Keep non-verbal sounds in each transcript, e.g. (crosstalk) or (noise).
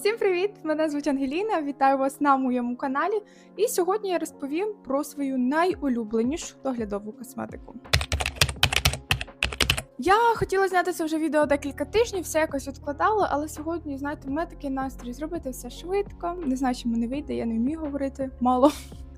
Всім привіт! Мене звуть Ангеліна. Вітаю вас на моєму каналі. І сьогодні я розповім про свою найулюбленішу доглядову косметику. Я хотіла зняти це вже відео декілька тижнів, все якось відкладала, але сьогодні, знаєте, в мене такий настрій зробити все швидко. Не знаю, чи мене вийде, я не вмію говорити мало.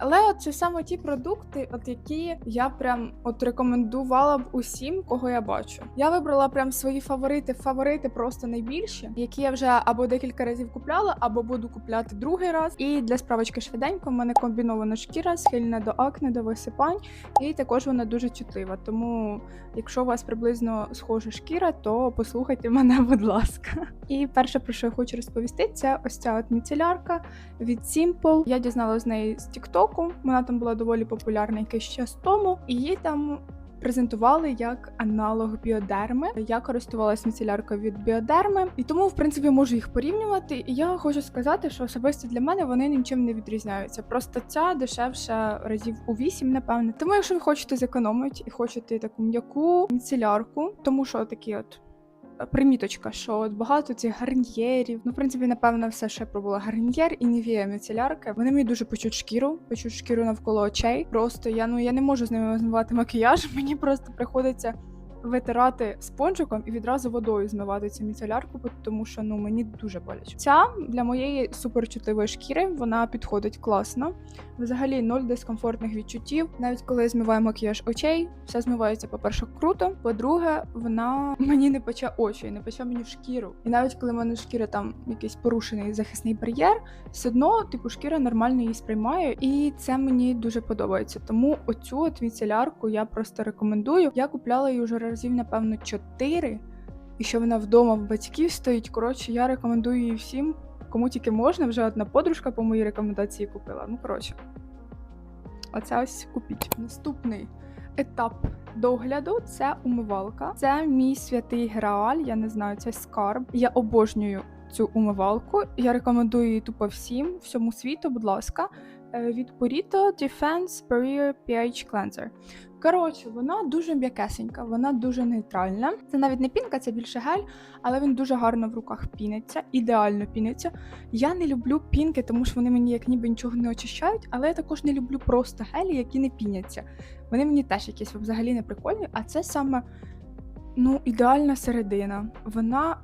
Але це саме ті продукти, от які я прям от рекомендувала б усім, кого я бачу. Я вибрала прям свої фаворити, фаворити просто найбільші, які я вже або декілька разів купляла, або буду купляти другий раз. І для справочки швиденько в мене комбінована шкіра, схильна до акне, до висипань, і також вона дуже чутлива. Тому, якщо у вас приблизно схожа шкіра, то послухайте мене, (laughs) будь ласка. І перше, про що я хочу розповісти, це ось ця от міцелярка від Simple. Я дізналася з неї з TikTok. Вона там була доволі популярна якийсь час тому, і її там. Презентували як аналог біодерми. Я користувалася міцеляркою від біодерми, і тому, в принципі, можу їх порівнювати. І я хочу сказати, що особисто для мене вони нічим не відрізняються. Просто ця дешевша разів у 8, напевне. Тому, якщо ви хочете зекономити і хочете таку м'яку міцелярку, тому що такі от приміточка, що от багато цих гарнірів, Ну, в принципі, напевно, все ще пробувала гарнір і нівія міцелярки. Вони мені дуже печуть шкіру, печуть шкіру навколо очей. Просто я ну я не можу з ними змивати макіяж. (laughs) Мені просто приходиться. Витирати спонжиком і відразу водою змивати цю міцелярку, тому що ну мені дуже боляче. Ця для моєї суперчутливої шкіри вона підходить класно. Взагалі ноль дискомфортних відчуттів. Навіть коли я змиваю макіяж очей, все змивається, по-перше, круто. По-друге, вона мені не пече очі, не пече мені шкіру. І навіть коли в мене шкіра там якийсь порушений захисний бар'єр, все одно типу шкіра нормально її сприймає, і це мені дуже подобається. Тому оцю от міцелярку я просто рекомендую. Я купляла її вже разів, напевно, 4, і що вона вдома в батьків стоїть. Коротше, я рекомендую її всім, кому тільки можна. Вже одна подружка по моїй рекомендації купила. Ну, коротше, оце ось купіть. Наступний етап догляду це умивалка. Це мій святий грааль, я не знаю, це скарб. Я обожнюю цю умивалку. Я рекомендую її тупо всім, всьому світу, будь ласка. Е, Від Purito Defense Barrier pH Cleanser. Коротше, вона дуже м'якесенька, вона дуже нейтральна. Це навіть не пінка, це більше гель, але він дуже гарно в руках піниться, ідеально піниться. Я не люблю пінки, тому що вони мені як ніби нічого не очищають, але я також не люблю просто гелі, які не піняться. Вони мені теж якісь взагалі не прикольні, а це саме ну, ідеальна середина. Вона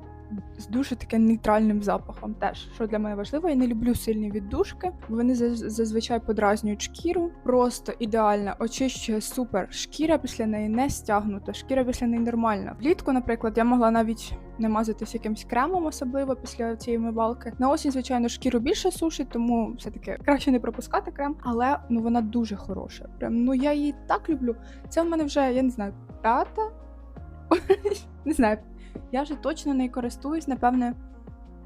з дуже таким нейтральним запахом. Теж що для мене важливо, я не люблю сильні віддушки. Вони зазвичай подразнюють шкіру. Просто ідеально очищує супер. Шкіра після неї не стягнута, шкіра після неї нормальна. Влітку, наприклад, я могла навіть не мазатись якимсь кремом, особливо після цієї мивалки. На осінь, звичайно, шкіру більше сушить, тому все-таки краще не пропускати крем, але ну вона дуже хороша. Прям ну я її так люблю. Це в мене вже, я не знаю, п'ята. (laughs) не знаю, я вже точно нею користуюсь, напевне,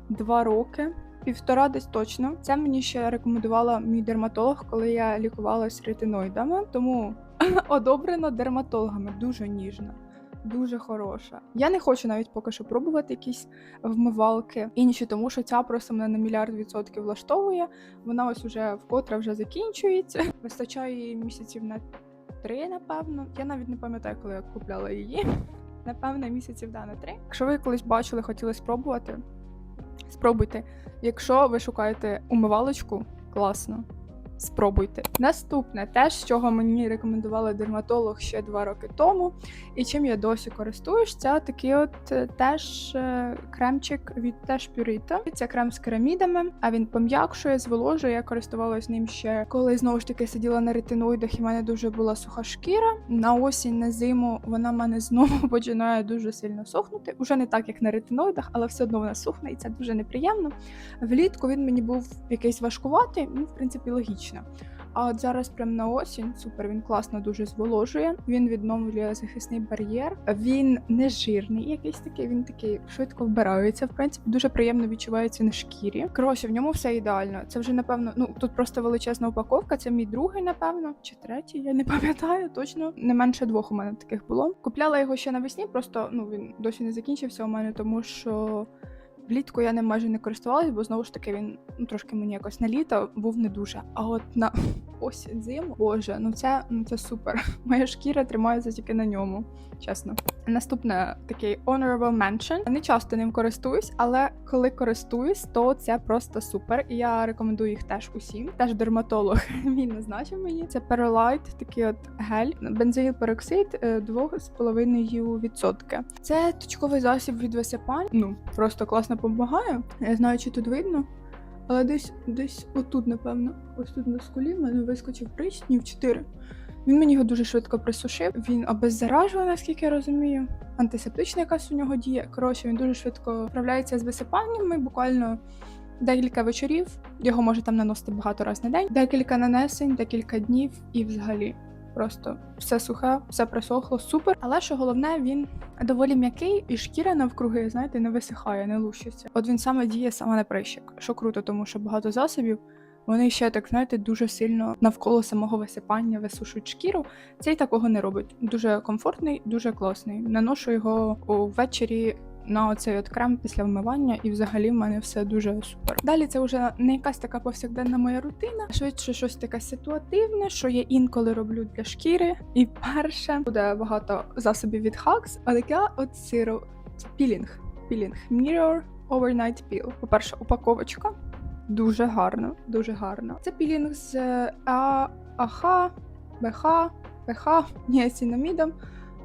два роки. Півтора десь точно. Це мені ще рекомендувала мій дерматолог, коли я лікувалась ретиноїдами. Тому (laughs) одобрено дерматологами дуже ніжна, дуже хороша. Я не хочу навіть поки що пробувати якісь вмивалки інші, тому що ця просто мене на мільярд відсотків влаштовує. Вона ось уже вкотре вже закінчується. (laughs) Вистачає її місяців на три, напевно. Я навіть не пам'ятаю, коли я купляла її. Напевно, місяців да, на три. Якщо ви колись бачили, хотіли спробувати, спробуйте. Якщо ви шукаєте умивалочку, класно. Спробуйте. Наступне, те, чого мені рекомендували дерматолог ще два роки тому, і чим я досі користуюсь, це такий от е, теж е, кремчик від теж Purito. Це крем з керамідами, а він пом'якшує, зволожує. Я користувалась ним ще коли знову ж таки сиділа на ретиноїдах, і в мене дуже була суха шкіра. На осінь, на зиму вона в мене знову (laughs) починає дуже сильно сохнути. Уже не так, як на ретиноїдах, але все одно вона сухне, і це дуже неприємно. Влітку він мені був якийсь важкуватий, ну, в принципі, логічно. А от зараз прям на осінь супер, він класно дуже зволожує. Він відновлює захисний бар'єр. Він не жирний, якийсь такий. Він такий швидко вбирається. В принципі, дуже приємно відчувається на шкірі. Коротше, в ньому все ідеально. Це вже напевно. Ну тут просто величезна упаковка. Це мій другий, напевно, чи третій. Я не (laughs) пам'ятаю точно. Не менше двох у мене таких було. Купляла його ще навесні, просто ну він досі не закінчився у мене, тому що. Влітку я ним майже не користувалась, бо знову ж таки він ну, трошки мені якось на літо був не дуже. А от на (laughs) осінь зиму. Боже, ну це ну це супер. (laughs) Моя шкіра тримається тільки на ньому. Чесно. Наступне такий honorable mention. Не часто ним користуюсь, але коли користуюсь, то це просто супер. І я рекомендую їх теж усім. Теж дерматолог (laughs) він назначив мені. Це Perolite, такий от гель, бензоїл пероксид е, 2,5%. Це точковий засіб від висипань. Ну просто класно допомагає. Я знаю, чи тут видно. Але десь десь отут, напевно, ось тут на скулі в мене вискочив прищ днів 4. Він мені його дуже швидко присушив. Він обеззаражує, наскільки я розумію. Антисептична якась у нього діє. Коротше, він дуже швидко справляється з висипаннями, буквально декілька вечорів. Його може там наносити багато разів на день. Декілька нанесень, декілька днів і взагалі. Просто все сухе, все присохло, супер. Але що головне, він доволі м'який, і шкіра навкруги, знаєте, не висихає, не лущиться. От він саме діє саме на прищик, що круто, тому що багато засобів. Вони ще так знаєте дуже сильно навколо самого висипання висушують шкіру. Цей такого не робить. Дуже комфортний, дуже класний. Наношу його ввечері на оцей от крем після вмивання, і взагалі в мене все дуже супер. Далі це вже не якась така повсякденна моя рутина, швидше щось таке ситуативне, що я інколи роблю для шкіри. І перше буде багато засобів від Hacks, а таке от сиро пілінг. Пілінг Mirror Overnight Peel. По-перше, упаковочка. Дуже гарно, дуже гарно. Це пілінг з е, А, АХ, БХ, ПХ, ніацинамідом,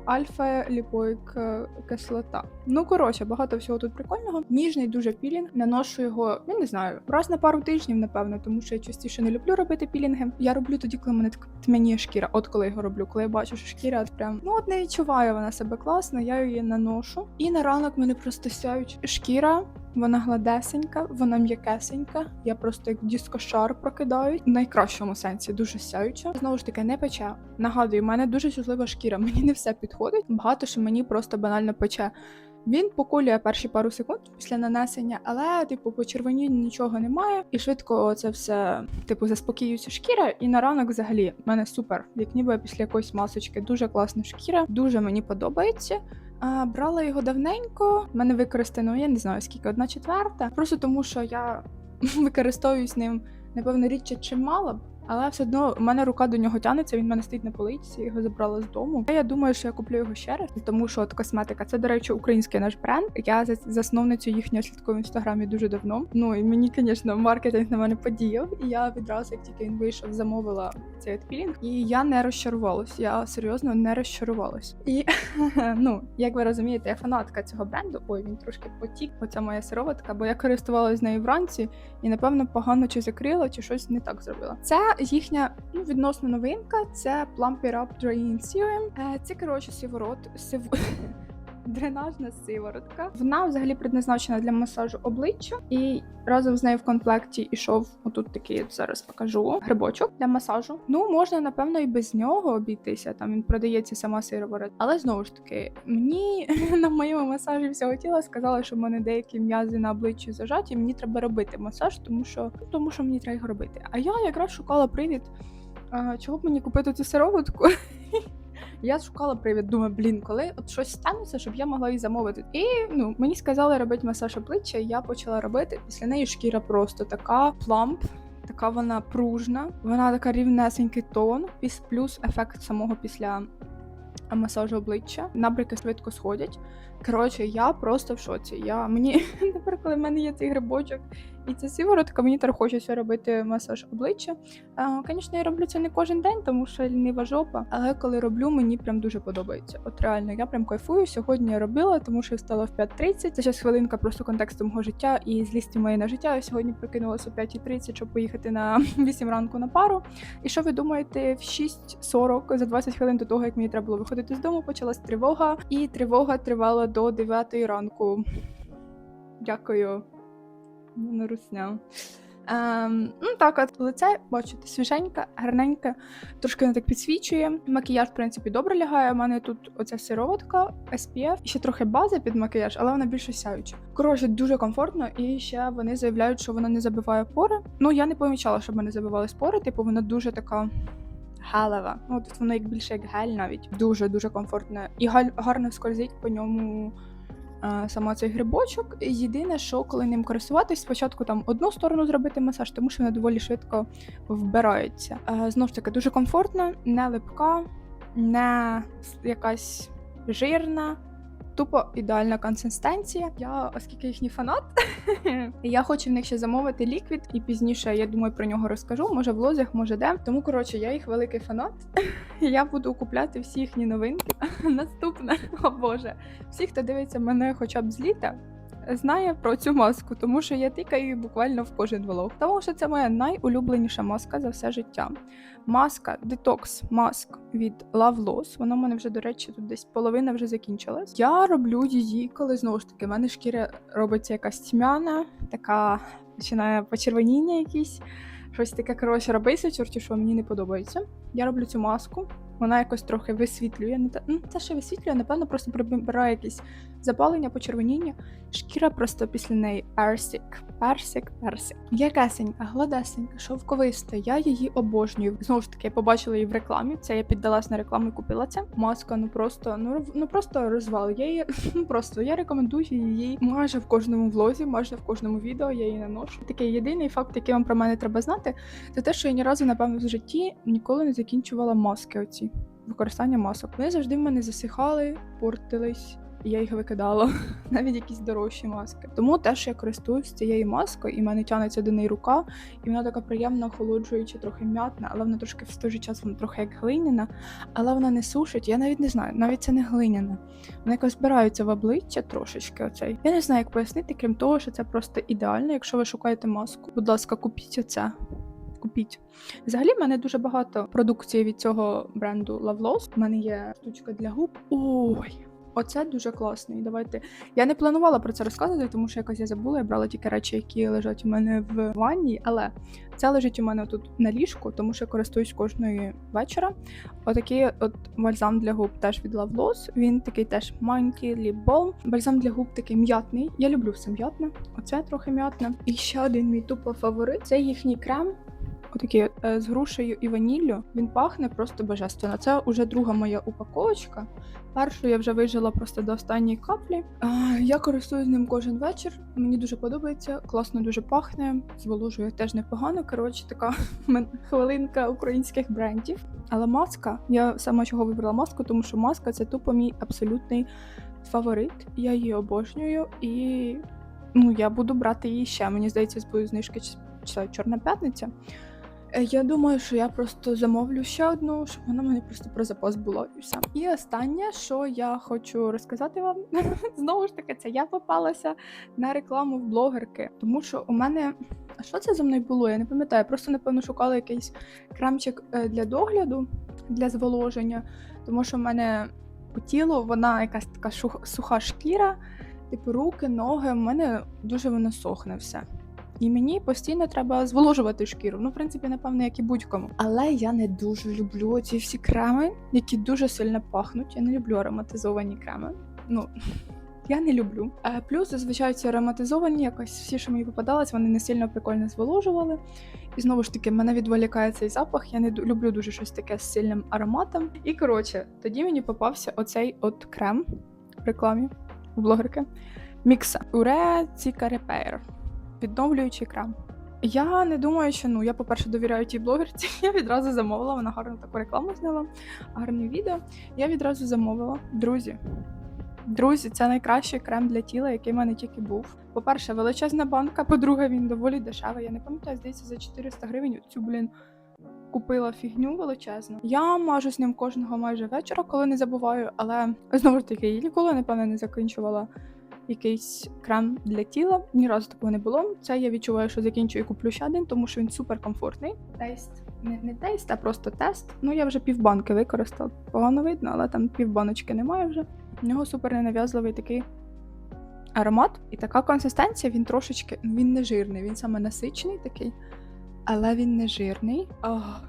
альфа-ліпоїк е, кислота. Ну, коротше, багато всього тут прикольного. Ніжний дуже пілінг. Наношу його, я не знаю, раз на пару тижнів, напевно, тому що я частіше не люблю робити пілінги. Я роблю тоді, коли мене тьмяніє шкіра. От коли я його роблю, коли я бачу, що шкіра прям ну от не відчуває вона себе класно, я її наношу. І на ранок мене просто сяють шкіра. Вона гладесенька, вона м'якесенька. Я просто як дискошар прокидаю в найкращому сенсі, дуже сяюча. Знову ж таки, не пече. Нагадую, в мене дуже чутлива шкіра. (laughs) Мені не все підходить. Багато що мені просто банально пече. Він поколює перші пару секунд після нанесення, але, типу, по червонінню нічого немає, і швидко це все, типу, заспокоюється шкіра. І на ранок взагалі в мене супер, як ніби після якоїсь масочки. Дуже класна шкіра, дуже мені подобається. А, брала його давненько. Мене використано, я не знаю скільки, одна четверта. Просто тому, що я (laughs) використовуюсь ним, напевно, річчя чим мала б. Але все одно в мене рука до нього тянеться, він мене стоїть на полиці, його забрала з дому. Я думаю, що я куплю його ще раз, тому що от косметика це, до речі, український наш бренд. Я за- засновницю їхнього слідкую в інстаграмі дуже давно. Ну і мені, звісно, маркетинг на мене подіяв. І я відразу, як тільки він вийшов, замовила цей от пілінг. І я не розчарувалась. Я серйозно не розчарувалась. І (laughs) ну, як ви розумієте, я фанатка цього бренду. Ой, він трошки потік. Оця моя сироватка, бо я користувалась нею вранці і напевно погано чи закрила, чи щось не так зробила. Це їхня ну, відносно новинка. Це Plump It Up Drying Serum. Е, Це коротше сиворот. Сив... (laughs) Дренажна сиворотка. Вона взагалі предназначена для масажу обличчя, і разом з нею в комплекті йшов отут такий зараз покажу грибочок для масажу. Ну можна напевно і без нього обійтися. Там він продається сама сиворот. Але знову ж таки, мені (laughs) на моєму масажі всього тіла сказали, що в мене деякі м'язи на обличчі зажаті. Мені треба робити масаж, тому що тому що мені треба його робити. А я якраз шукала привід. Чого б мені купити цю сироватку? (laughs) Я шукала привід, думаю, блін, коли от щось станеться, щоб я могла її замовити. І ну мені сказали робити масаж обличчя, я почала робити. Після неї шкіра просто така пламп, така вона пружна, вона така рівнесенький тон, плюс ефект самого після масажу обличчя. Набряки швидко сходять. Коротше, я просто в шоці. Я мені (laughs) тепер, коли в мене є цей грибочок і ця сиворотка, мені тепер хочеться робити масаж обличчя. Звісно, я роблю це не кожен день, тому що лінива жопа. Але коли роблю, мені прям дуже подобається. От реально, я прям кайфую. Сьогодні я робила, тому що я встала в 5.30. Це зараз хвилинка просто контексту мого життя і злісті моєї на життя. Я сьогодні прокинулася о 5.30, щоб поїхати на (laughs) 8 ранку на пару. І що ви думаєте, в 6.40 за 20 хвилин до того, як мені треба було виходити з дому, почалась тривога, і тривога тривала до 9 ранку. Дякую. Не русня. Ем, ну так, от лице, бачите, свіженьке, гарненьке, трошки воно так підсвічує. Макіяж, в принципі, добре лягає. У мене тут оця сироватка, SPF, і ще трохи бази під макіяж, але вона більше сяюча. Коротше, дуже комфортно, і ще вони заявляють, що вона не забиває пори. Ну, я не помічала, щоб мене забивали спори, типу, вона дуже така. Гелева. Ну, тут воно як більше як гель навіть. Дуже дуже комфортне. І гарно скользить по ньому сама цей грибочок. Єдине, що коли ним користуватись, спочатку там одну сторону зробити масаж, тому що вона доволі швидко вбирається. Е, Знову ж таки, дуже комфортно, не липка, не якась жирна. Тупо ідеальна консистенція. Я, оскільки їхній фанат, (laughs) я хочу в них ще замовити ліквід, і пізніше я думаю про нього розкажу. Може в лозях, може де. Тому коротше, я їх великий фанат. (laughs) Я буду купляти всі їхні новинки. (laughs) Наступне, о Боже, всі, хто дивиться мене хоча б з літа. Знає про цю маску, тому що я тикаю її буквально в кожен влог. Тому що це моя найулюбленіша маска за все життя. Маска Detox Mask від Love Loss. Вона в мене вже, до речі, тут десь половина вже закінчилась. Я роблю її, коли знову ж таки в мене шкіра робиться якась тьмяна, така починає почервоніння якісь. Щось таке, коротше, робиться, чорті, що мені не подобається. Я роблю цю маску, вона якось трохи висвітлює. Не те, ну, це ще висвітлює, напевно, просто прибирає якісь запалення, почервоніння. Шкіра просто після неї персик, персик, персик. Якесенька, гладесенька, шовковиста. Я її обожнюю. Знову ж таки, я побачила її в рекламі. Це я піддалась на рекламу і купила це. Маска, ну просто, ну, ну просто розвал. Я її (laughs) ну просто я рекомендую її майже в кожному влозі, майже в кожному відео. Я її наношу. Такий єдиний факт, який вам про мене треба знати, це те, що я ні разу, напевно, в житті ніколи не закінчувала маски. Оці використання масок. Вони завжди в мене засихали, портились. Я їх викидала, (laughs) навіть якісь дорожчі маски. Тому теж я користуюсь цією маскою, і в мене тянеться до неї рука, і вона така приємна, охолоджуюча, трохи м'ятна, але вона трошки в той же час вона трохи як глиняна, але вона не сушить. Я навіть не знаю, навіть це не глиняна. Вона якось збирається в обличчя трошечки. Оцей. Я не знаю, як пояснити, крім того, що це просто ідеально. Якщо ви шукаєте маску, будь ласка, купіть оце. Купіть. Взагалі, в мене дуже багато продукції від цього бренду Love Loss. У мене є штучка для губ. Ой, оце дуже класний. Давайте. Я не планувала про це розказувати, тому що якось я забула. Я брала тільки речі, які лежать у мене в ванні, але це лежить у мене тут на ліжку, тому що я користуюсь кожної вечора. Отакий от бальзам для губ теж від Loss. Він такий теж маленький Balm. Бальзам для губ такий м'ятний. Я люблю все м'ятне. Оце трохи м'ятне. І ще один мій тупо фаворит це їхній крем. Отакий от, е, з грушею і ваніллю. Він пахне просто божественно. Це вже друга моя упаковочка. Першу я вже вижила просто до останньої каплі. Я користуюсь ним кожен вечір. Мені дуже подобається, класно дуже пахне. Зволожує теж непогано. Коротше, така (laughs) хвилинка українських брендів. Але маска, я сама чого вибрала маску, тому що маска це тупо мій абсолютний фаворит. Я її обожнюю і ну, я буду брати її ще. Мені здається, буде знижка чи- чи Чорна п'ятниця. Е, Я думаю, що я просто замовлю ще одну, щоб вона мене просто про запас було і все. І останнє, що я хочу розказати вам, (laughs) знову ж таки, це я попалася на рекламу в блогерки, тому що у мене. А що це за мною було? Я не пам'ятаю. Просто напевно шукала якийсь кремчик е, для догляду, для зволоження, тому що в мене по тілу вона якась така суха шкіра, типу руки, ноги. У мене дуже воно сохне все. І мені постійно треба зволожувати шкіру. Ну, в принципі, напевно, як і будь-кому. Але я не дуже люблю ці всі креми, які дуже сильно пахнуть. Я не люблю ароматизовані креми. Ну. (laughs) Я не люблю. Е, Плюс зазвичай ці ароматизовані, якось всі, що мені попадалось, вони не сильно прикольно зволожували. І знову ж таки, мене відволікає цей запах. Я не люблю дуже щось таке з сильним ароматом. І коротше, тоді мені попався оцей от крем в рекламі у блогерки. Мікса Уре Ціка Repair відновлюючий крем. Я не думаю, що ну я, по-перше, довіряю тій блогерці. (laughs) Я відразу замовила. Вона гарну таку рекламу зняла, гарне відео. Я відразу замовила. Друзі. Друзі, це найкращий крем для тіла, який в мене тільки був. По-перше, величезна банка. По-друге, він доволі дешевий. Я не пам'ятаю, здається, за 400 гривень цю, блін, купила фігню величезну. Я мажу з ним кожного майже вечора, коли не забуваю, але знову ж таки, я ніколи, напевно, не закінчувала якийсь крем для тіла. Ні разу такого не було. Це я відчуваю, що закінчую і куплю ще один, тому що він супер комфортний. Тест. Не, не тест, а просто тест. Ну, я вже півбанки використала. Погано видно, але там півбаночки немає вже. У нього супер ненав'язливий такий аромат. І така консистенція, він трошечки, ну він не жирний, він саме насичений такий, але він не жирний. Ах.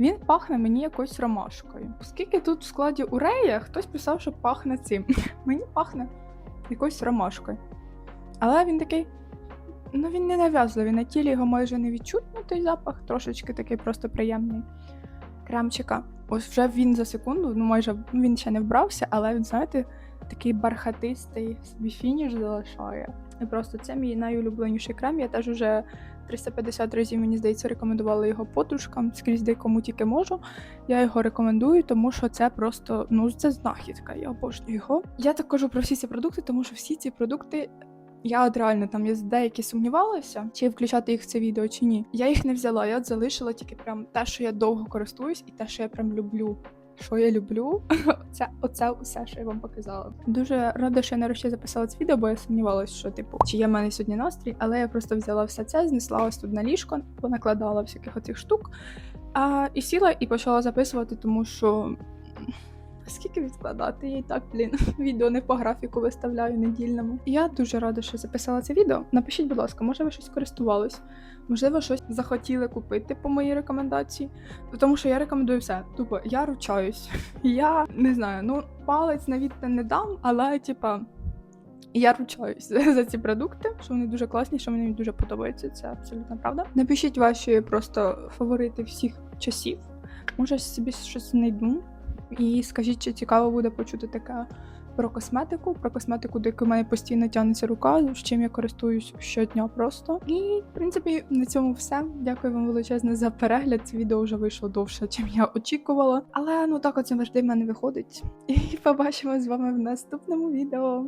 Він пахне мені якоюсь ромашкою. Оскільки тут в складі урея хтось писав, що пахне цим. (laughs) мені пахне якоюсь ромашкою. Але він такий. Ну, він не нав'язливий. На тілі його майже не відчутно той запах, трошечки такий просто приємний кремчика. Ось вже він за секунду, ну майже він ще не вбрався, але він, знаєте, такий бархатистий собі фініш залишає. І просто це мій найулюбленіший крем. Я теж уже 350 разів, мені здається, рекомендувала його подружкам скрізь де кому тільки можу. Я його рекомендую, тому що це просто ну це знахідка. Я обожнюю його. Я так кажу про всі ці продукти, тому що всі ці продукти. Я от реально там я деякі сумнівалася, чи включати їх в це відео, чи ні. Я їх не взяла, я от залишила тільки прям те, що я довго користуюсь, і те, що я прям люблю. Що я люблю, це оце усе, що я вам показала. Дуже рада, що я нарешті записала це відео, бо я сумнівалася, що типу, чи є в мене сьогодні настрій, але я просто взяла все це, знесла ось тут на ліжко, понакладала всяких оцих штук, а, і сіла і почала записувати, тому що. Скільки відкладати? Я і так, блін, (laughs) відео не по графіку виставляю недільному. Я дуже рада, що записала це відео. Напишіть, будь ласка, може ви щось користувались? Можливо, щось захотіли купити по моїй рекомендації. Тому що я рекомендую все. Тупо я ручаюсь. (laughs) Я не знаю, ну палець на відстань не дам, але типа. Я ручаюсь (laughs) за ці продукти, що вони дуже класні, що мені дуже подобаються. Це абсолютно правда. Напишіть ваші просто фаворити всіх часів. Може, собі щось знайду. І скажіть, чи цікаво буде почути таке про косметику, про косметику, до якої мене постійно тягнеться рука, з чим я користуюсь щодня просто. І в принципі на цьому все. Дякую вам величезне за перегляд. Це відео вже вийшло довше, чим я очікувала. Але ну так оце завжди в мене виходить. І побачимо з вами в наступному відео.